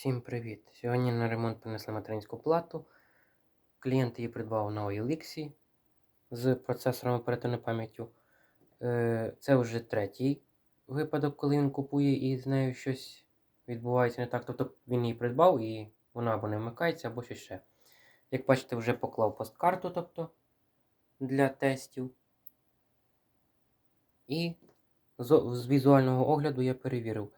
Всім привіт! Сьогодні на ремонт принесли материнську плату. Клієнт її придбав на OLX з процесором оперативною пам'яттю. Е, Це вже третій випадок, коли він купує і з нею щось відбувається не так. Тобто він її придбав і вона або не вмикається, або щось ще. Як бачите, вже поклав посткарту тобто, для тестів. І з з візуального огляду я перевірив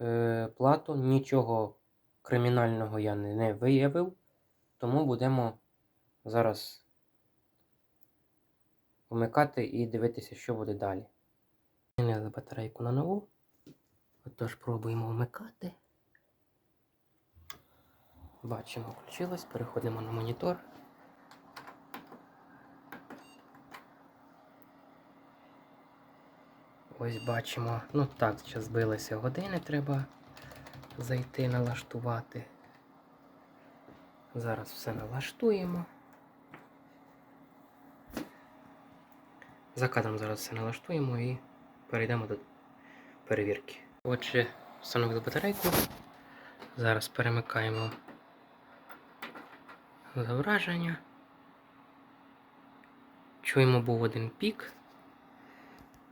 е, плату, нічого кримінального я не, виявив, тому будемо зараз вмикати і дивитися, що буде далі. Змінили батарейку на нову. Отож, пробуємо вмикати. Бачимо, включилось, переходимо на монітор. Ось бачимо. Ну так, зараз збилися години, треба зайти налаштувати. Зараз все налаштуємо. За кадром зараз все налаштуємо і перейдемо до перевірки. Отже, встановили батарейку. Зараз перемикаємо зображення. Чуємо був один пік.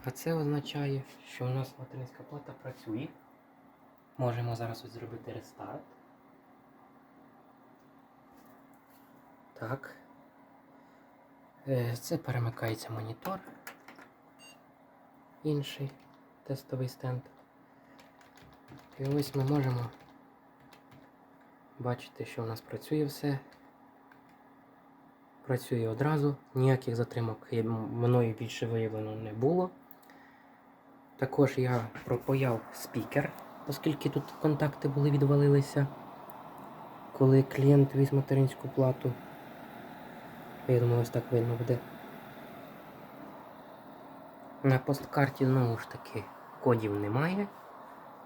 А це означає, що у нас материнська плата працює. Можемо зараз ось зробити рестарт. Так. Е, Це перемикається монітор. Інший тестовий стенд. І ось ми можемо бачити, що у нас працює все. Працює одразу, ніяких затримок мною більше виявлено не було. Також я пропаяв спікер, оскільки тут контакти були відвалилися, коли клієнт віз материнську плату. Я думаю, ось так видно буде. На посткарті знову ж таки кодів немає.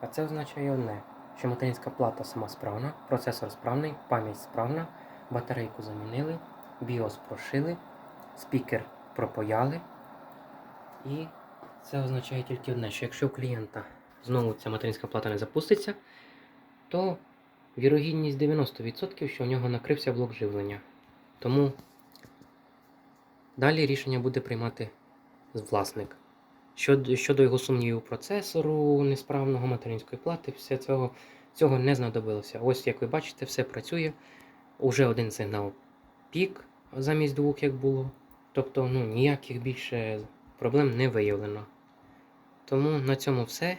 А це означає одне, що материнська плата сама справна, процесор справний, пам'ять справна, батарейку замінили, BIOS прошили, спікер пропаяли. І це означає тільки одне, що якщо у клієнта знову ця материнська плата не запуститься, то вірогідність 90%, що у нього накрився блок живлення. Тому далі рішення буде приймати власник. Щодо його сумнівів процесору, несправного материнської плати, все цього, цього не знадобилося. Ось, як ви бачите, все працює. Уже один сигнал пік замість двох, як було. Тобто ну, ніяких більше проблем не виявлено. Тому на цьому все